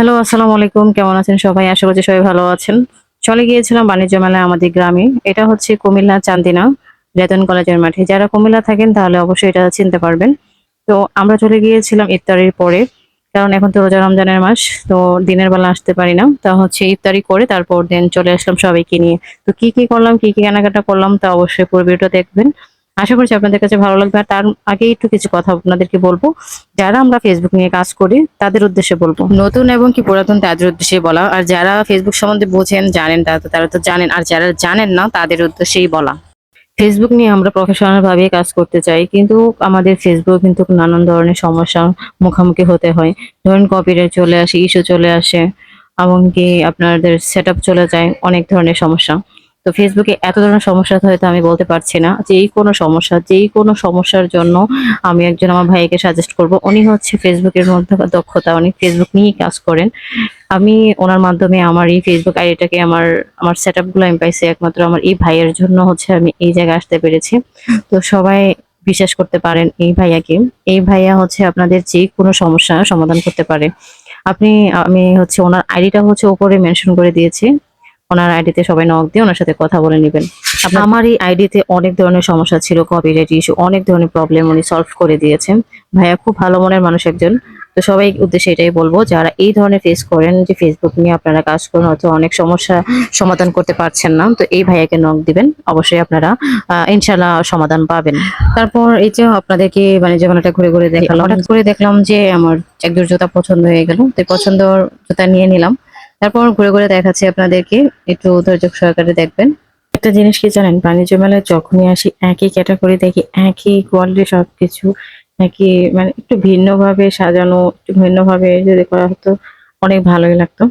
Hello, আসসালামু আলাইকুম। কেমন আছেন সবাই? আশা করছি সবাই ভালো আছেন। চলে গিয়েছিলাম বাণিজ্য মেলায় আমাদের গ্রামে। এটা হচ্ছে কুমিল্লা চান্দিনা রেতন কলেজের মাঠে। যারা কুমিল্লা থাকেন, তাহলে অবশ্যই এটা চিনতে পারবেন। তো আমরা চলে গিয়েছিলাম ইফতারির পরে, কারণ এখন তো রোজা রমজানের মাস, তো দিনের বেলা আসতে পারি না। তা হচ্ছে ইফতারি করে তারপর দিন চলে আসলাম সবাইকে নিয়ে। তো কি কি করলাম, কি কি কেনাকাটা করলাম, তা অবশ্যই পুরো ভিডিওটা দেখবেন। আশা করছি আপনাদের কাছে ভালো লাগবে। আর তার আগে একটু কিছু কথা আপনাদেরকে বলব। যারা আমরা ফেসবুক নিয়ে কাজ করি তাদের উদ্দেশ্যে বলব। নতুন এবং কি পুরাতন তাদের উদ্দেশ্যে বলা। আর যারা ফেসবুক সম্বন্ধে বোঝেন জানেন তারা তো তারা তো জানেন। আর যারা জানেন না তাদের উদ্দেশ্যেই বলা। ফেসবুক নিয়ে আমরা প্রফেশনাল ভাবে কাজ করতে চাই কিন্তু আমাদের ফেসবুক কিন্তু নানান ধরনের সমস্যার মুখোমুখি হতে হয়। ধরুন কপিরাইট চলে আসে ইস্যু চলে আসে এমনকি আপনাদের সেট চলে যায় অনেক ধরনের সমস্যা। তো ফেসবুকে এত ধরনের সমস্যা হয়তো আমি বলতে পারছি না। যেই কোনো সমস্যা, যেই কোনো সমস্যার জন্য আমি একজন আমার ভাইকে সাজেস্ট করব, উনি হচ্ছে ফেসবুকের মধ্যে দক্ষতা, উনি ফেসবুক নিয়েই কাজ করেন। আমি ওনার মাধ্যমে আমার এই ফেসবুক আইডিটাকে আমার আমার সেট আপগুলো আমি পাইছি একমাত্র আমার এই ভাইয়ের জন্য হচ্ছে আমি এই জায়গায় আসতে পেরেছি। তো সবাই বিশ্বাস করতে পারেন এই ভাইয়াকে। এই ভাইয়া হচ্ছে আপনাদের যে কোনো সমস্যা সমাধান করতে পারে। আপনি, আমি হচ্ছে ওনার আইডিটা হচ্ছে ওপরে মেনশন করে দিয়েছি। ওনার আইডিতে সবাই নক দিয়ে ওনার সাথে কথা বলে নেবেন। আমার এই আইডিতে অনেক ধরনের সমস্যা ছিল কপিরাইট ইস্যু অনেক ধরনের প্রবলেম উনি সলভ করে দিয়েছেন। ভাইয়া খুব ভালো মনের মানুষ একজন। তো সবাই উদ্দেশ্যে এটাই বলব যারা এই ধরনের ফেস করেন যে ফেসবুক নিয়ে আপনারা কাজ করেন হয়তো অনেক সমস্যা সমাধান করতে পারছেন না। তো এই ভাইয়াকে নক দিবেন অবশ্যই আপনারা ইনশাল্লাহ সমাধান পাবেন। তারপর এই যে আপনাদেরকে বাণিজ্য মেলাটা ঘুরে ঘুরে দেখালাম হঠাৎ করে দেখলাম যে আমার এক জোড় জুতা পছন্দ হয়ে গেল। তো পছন্দ জুতা নিয়ে নিলাম। তারপর ঘুরে ঘুরে দেখাচ্ছি আপনাদেরকে। একটু ধৈর্য সহকারে দেখবেন। একটা জিনিস কি জানেন? বাণিজ্য মেলায় যখনই আসি একই ক্যাটাগরি দেখি একই কোয়ালিটি সবকিছু একই মানে একটু ভিন্নভাবে সাজানো একটু ভিন্নভাবে যদি করা হতো অনেক ভালোই লাগতো।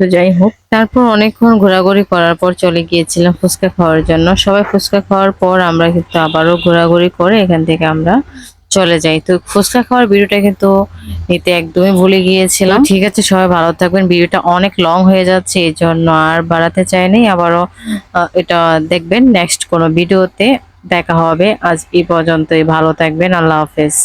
তো যাই হোক। তারপর অনেকক্ষণ ঘোরাঘুরি করার পর চলে গিয়েছিলাম ফুচকা খাওয়ার জন্য। সবাই ফুচকা খাওয়ার পর আমরা কিন্তু আবারও ঘোরাঘুরি করে এখান থেকে আমরা চলে যাই। তো ফুচকা খাওয়ার ভিডিওটা কিন্তু নিতে একদমই ভুলে গিয়েছিলাম। ঠিক আছে, সবাই ভালো থাকবেন। ভিডিওটা অনেক লং হয়ে যাচ্ছে, এই জন্য আর বাড়াতে চাইনি আবারও এটা দেখবেন নেক্সট কোনো ভিডিওতে দেখা হবে। আজ এই পর্যন্তই। ভালো থাকবেন। আল্লাহ হাফেজ।